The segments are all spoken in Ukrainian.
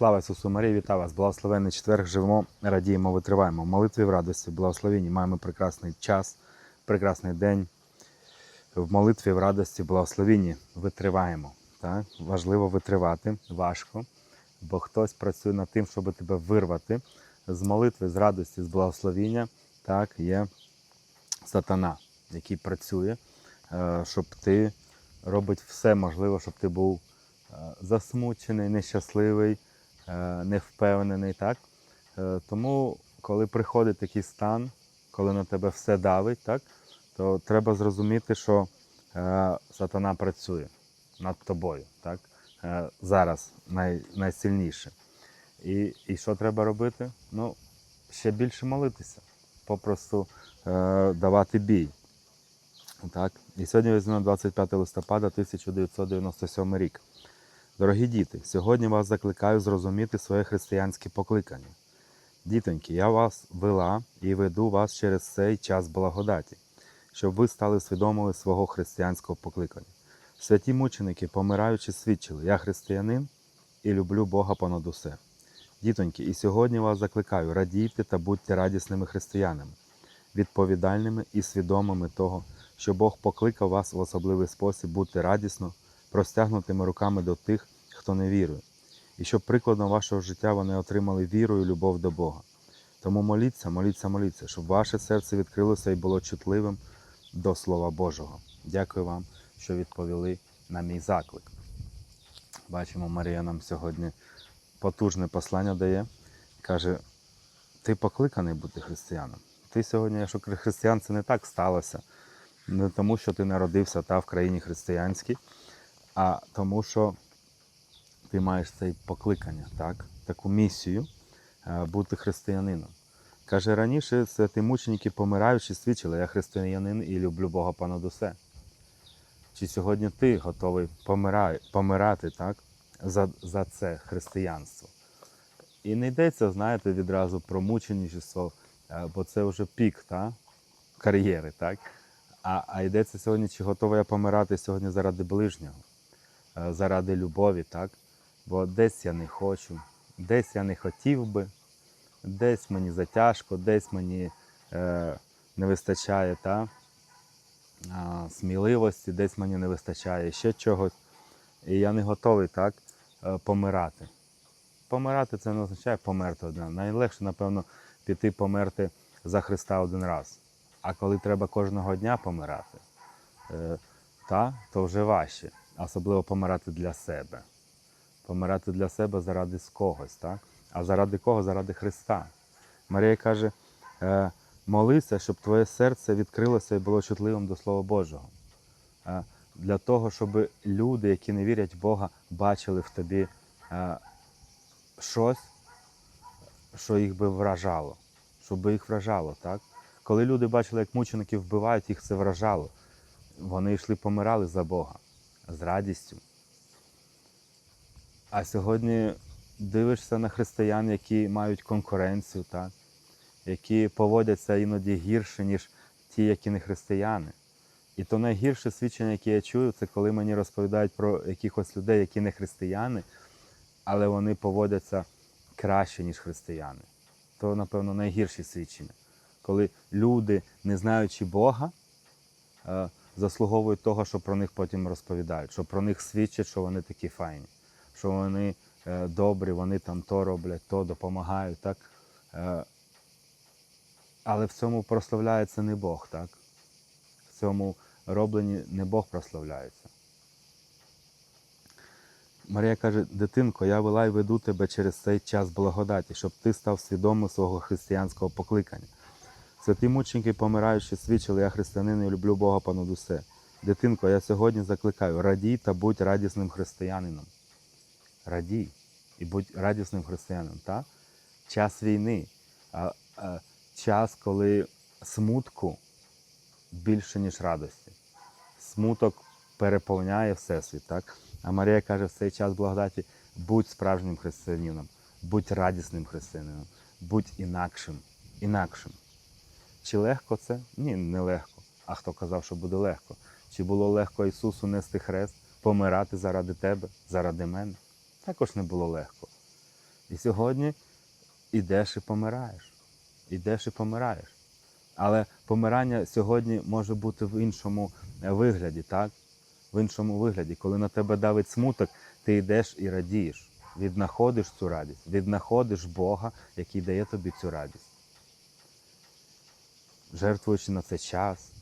Слава Ісусу Марії, вітаю вас! Благословенний четверг живемо, радіємо, витриваємо. В молитві в радості, в благословенні маємо прекрасний час, прекрасний день. В молитві в радості, в благословенні витриваємо. Так? Важливо витривати, важко, бо хтось працює над тим, щоб тебе вирвати з молитви, з радості, з благословіння. Так, є сатана, який працює, е, щоб ти робить все можливе, щоб ти був е, засмучений, нещасливий, невпевнений. Так? Е, Тому, коли приходить такий стан, коли на тебе все давить, так, то треба зрозуміти, що е, сатана працює над тобою. Так? Е, Зараз най, найсильніше. І, і що треба робити? Ну, ще більше молитися, попросту е, давати бій. Так? І сьогодні візьмемо 25 листопада 1997 рік. Дорогі діти, сьогодні вас закликаю зрозуміти своє християнське покликання. Дітоньки, я вас вела і веду вас через цей час благодаті, щоб ви стали свідомими свого християнського покликання. Святі мученики, помираючи, свідчили, я християнин і люблю Бога понад усе. Дітоньки, і сьогодні вас закликаю, радійте та будьте радісними християнами, відповідальними і свідомими того, що Бог покликав вас в особливий спосіб бути радісно, простягнутими руками до тих, хто не вірує, і щоб прикладом вашого життя вони отримали віру і любов до Бога. Тому моліться, моліться, моліться, щоб ваше серце відкрилося і було чутливим до Слова Божого. Дякую вам, що відповіли на мій заклик. Бачимо, Марія нам сьогодні потужне послання дає. Каже: ти покликаний бути християном. Ти сьогодні, якщо християн, це не так сталося. Не тому, що ти народився та в країні християнській, а тому, що ти маєш це покликання, так? таку місію е, бути християнином. Каже, раніше святі мученики помираючи, свідчили, я християнин і люблю Бога понад усе. Чи сьогодні ти готовий помирай, помирати так, за, за це християнство? І не йдеться, знаєте, відразу про мученичество, е, бо це вже пік та, кар'єри. так? А, а йдеться сьогодні, чи готовий я помирати сьогодні заради ближнього, заради любові, так? Бо десь я не хочу, десь я не хотів би, десь мені затяжко, десь мені е, не вистачає та, а, сміливості, десь мені не вистачає ще чогось. І я не готовий так е, помирати. Помирати це не означає померти один. Найлегше, напевно, піти померти за Христа один раз. А коли треба кожного дня помирати, е, та, то вже важче. Особливо помирати для себе. Помирати для себе заради когось, так? а заради кого? Заради Христа. Марія каже, е, молися, щоб твоє серце відкрилося і було чутливим до Слова Божого. Е, Для того, щоб люди, які не вірять в Бога, бачили в тобі е, щось, що їх би вражало, щоб їх вражало. так? Коли люди бачили, як мученики вбивають, їх це вражало. Вони йшли помирали за Бога з радістю. А сьогодні дивишся на християн, які мають конкуренцію, так? які поводяться іноді гірше, ніж ті, які не християни. І то найгірше свідчення, яке я чую, це коли мені розповідають про якихось людей, які не християни, але вони поводяться краще, ніж християни. То, напевно, найгірші свідчення. Коли люди, не знаючи Бога, е, заслуговують того, що про них потім розповідають, що про них свідчать, що вони такі файні, що вони е, добрі, вони там то роблять, то допомагають. так? Е, Але в цьому прославляється не Бог, так? В цьому робленні не Бог прославляється. Марія каже, дитинко, я вела і веду тебе через цей час благодаті, щоб ти став свідомим свого християнського покликання. Святі мученики, помираючи, свідчили, я християнин і люблю Бога понад усе. Дитинко, я сьогодні закликаю, радій та будь радісним християнином. Радій і будь радісним християнином. Так? Час війни, а, а, час, коли смутку більше, ніж радості. Смуток переповняє Всесвіт. Так? А Марія каже, в цей час благодаті будь справжнім християнином, будь радісним християнином, будь інакшим, інакшим. Чи легко це? Ні, не легко. А хто казав, що буде легко? Чи було легко Ісусу нести хрест, помирати заради тебе, заради мене? Також не було легко. І сьогодні ідеш і помираєш. Ідеш і помираєш. Але помирання сьогодні може бути в іншому е, вигляді, так? В іншому вигляді. Коли на тебе давить смуток, ти йдеш і радієш. Віднаходиш цю радість, віднаходиш Бога, який дає тобі цю радість. Жертвуючи на це час,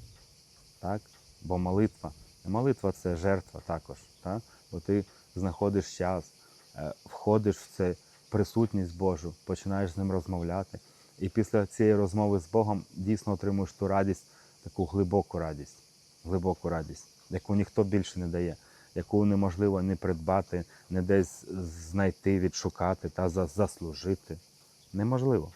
так? Бо молитва. Молитва це жертва також. Так? Бо ти знаходиш час, е, входиш в це присутність Божу, починаєш з ним розмовляти. І після цієї розмови з Богом дійсно отримуєш ту радість, таку глибоку радість, глибоку радість, яку ніхто більше не дає, яку неможливо не придбати, не десь знайти, відшукати та заслужити. Неможливо.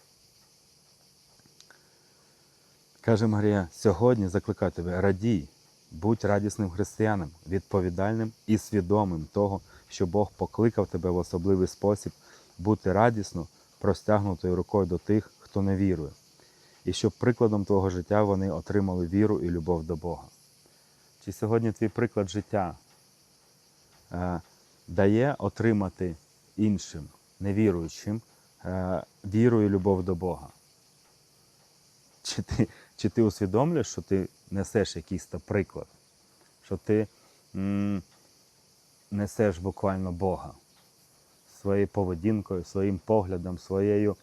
Каже Марія, сьогодні закликаю тебе, радій, будь радісним християнам, відповідальним і свідомим того, що Бог покликав тебе в особливий спосіб бути радісно простягнутою рукою до тих, хто не вірує, і щоб прикладом твого життя вони отримали віру і любов до Бога. Чи сьогодні твій приклад життя е, дає отримати іншим, невіруючим, е, віру і любов до Бога? Чи ти, чи ти усвідомлюєш, що ти несеш якийсь то приклад, що ти м, несеш буквально Бога своєю поведінкою, своїм поглядом, своєю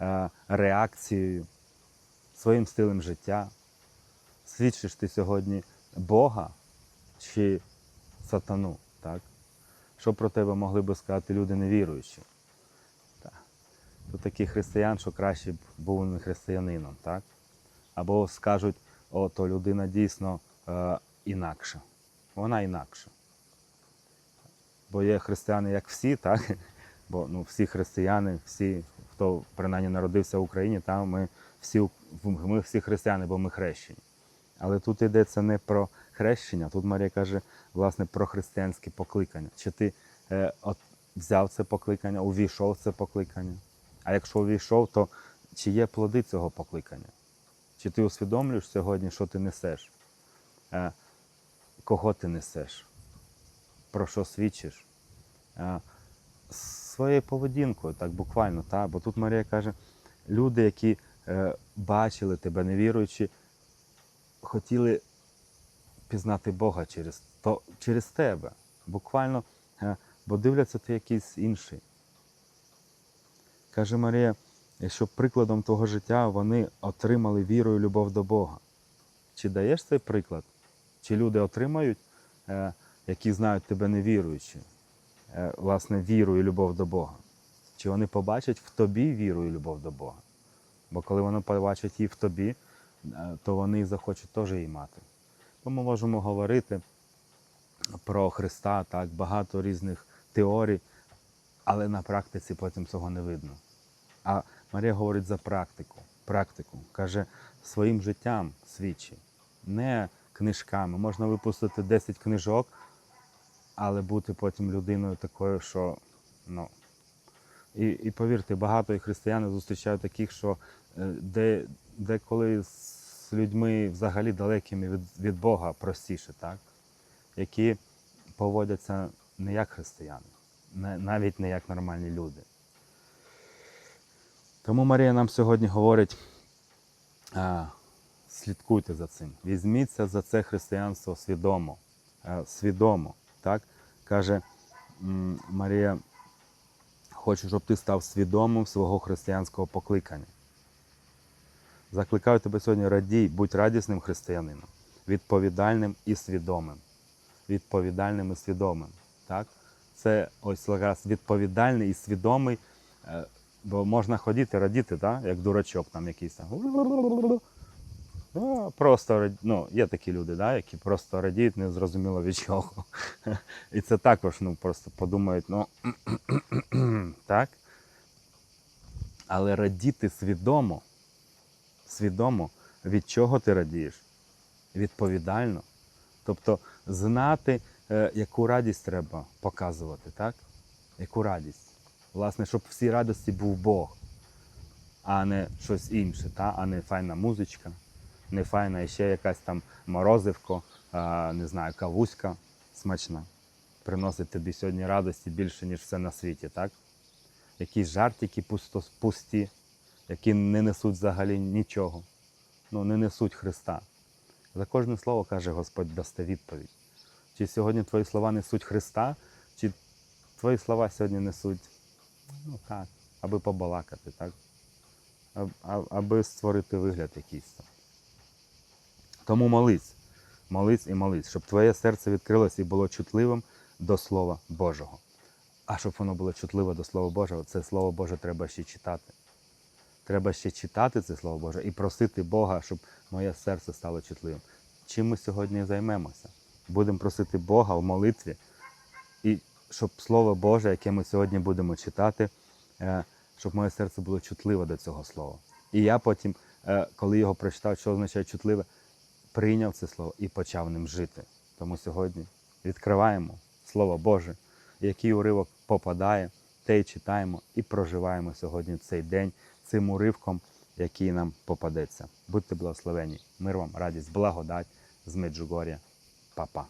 е, реакцією, своїм стилем життя? Свідчиш ти сьогодні Бога чи сатану? Так? Що про тебе могли би сказати люди невіруючі? Тут такі християн, що краще б був не християнином, так? Або скажуть, о, то людина дійсно е, інакша. Вона інакша. Бо є християни, як всі, так? Бо ну, всі християни, всі, хто принаймні народився в Україні, там ми всі, ми всі християни, бо ми хрещені. Але тут йдеться не про хрещення, тут Марія каже, власне, про християнське покликання. Чи ти е, от, взяв це покликання, увійшов в це покликання? А якщо увійшов, то чи є плоди цього покликання? Чи ти усвідомлюєш сьогодні, що ти несеш? Е, кого ти несеш? Про що свідчиш? Е, своєю поведінкою, так буквально. Та? Бо тут Марія каже, люди, які е, бачили тебе, не віруючи, хотіли пізнати Бога через, то, через тебе. Буквально, бо дивляться ти якийсь інший. Каже Марія, щоб прикладом того життя вони отримали віру і любов до Бога. Чи даєш цей приклад? Чи люди отримають, е, які знають тебе невіруючи, е, власне, віру і любов до Бога? Чи вони побачать в тобі віру і любов до Бога? Бо коли вони побачать її в тобі, е, то вони захочуть теж її мати. Бо ми можемо говорити про Христа, так, багато різних теорій, але на практиці потім цього не видно. А Марія говорить за практику. Практику. Каже, своїм життям свідчи, не книжками. Можна випустити 10 книжок, але бути потім людиною такою, що ну. І, і повірте, багато і християни зустрічають таких, що е, де, деколи з людьми взагалі далекими від, від Бога простіше, так? які поводяться не як християни, навіть не як нормальні люди. Тому Марія нам сьогодні говорить: а, слідкуйте за цим, візьміться за це християнство свідомо. а, свідомо. Так? Каже Марія, хочу, щоб ти став свідомим свого християнського покликання. Закликаю тебе сьогодні радій, будь радісним християнином, відповідальним і свідомим. Відповідальним і свідомим. Так? Це ось якраз відповідальний і свідомий. Бо можна ходити, радіти, так? як дурачок там якийсь там. Просто ну, є такі люди, да, які просто радіють, не зрозуміло від чого. І це також ну, просто подумають, ну так. Але радіти свідомо, свідомо, від чого ти радієш? Відповідально. Тобто знати, е, яку радість треба показувати, так? Яку радість? Власне, щоб в цій радості був Бог, а не щось інше, та? а не файна музичка, не файна ще якась там морозивко, а, не знаю, кавуська смачна. Приносить тобі сьогодні радості більше, ніж все на світі, так? якісь жартики пусто, пусті, які не несуть взагалі нічого, ну, не несуть Христа. За кожне слово каже Господь дасте відповідь. Чи сьогодні твої слова несуть Христа, чи твої слова сьогодні несуть, ну так, аби побалакати, так? Аби створити вигляд якийсь. Тому молись, молись і молись, щоб твоє серце відкрилось і було чутливим до Слова Божого. А щоб воно було чутливе до Слова Божого, це Слово Боже треба ще читати. Треба ще читати це Слово Боже і просити Бога, щоб моє серце стало чутливим. Чим ми сьогодні займемося? Будемо просити Бога в молитві, і щоб Слово Боже, яке ми сьогодні будемо читати, е, щоб моє серце було чутливе до цього слова. І я потім, е, коли його прочитав, що означає чутливе, прийняв це слово і почав ним жити. Тому сьогодні відкриваємо Слово Боже, який уривок попадає, те й читаємо і проживаємо сьогодні цей день цим уривком, який нам попадеться. Будьте благословені. Мир вам, радість, благодать з Меджугор'я. Па-па.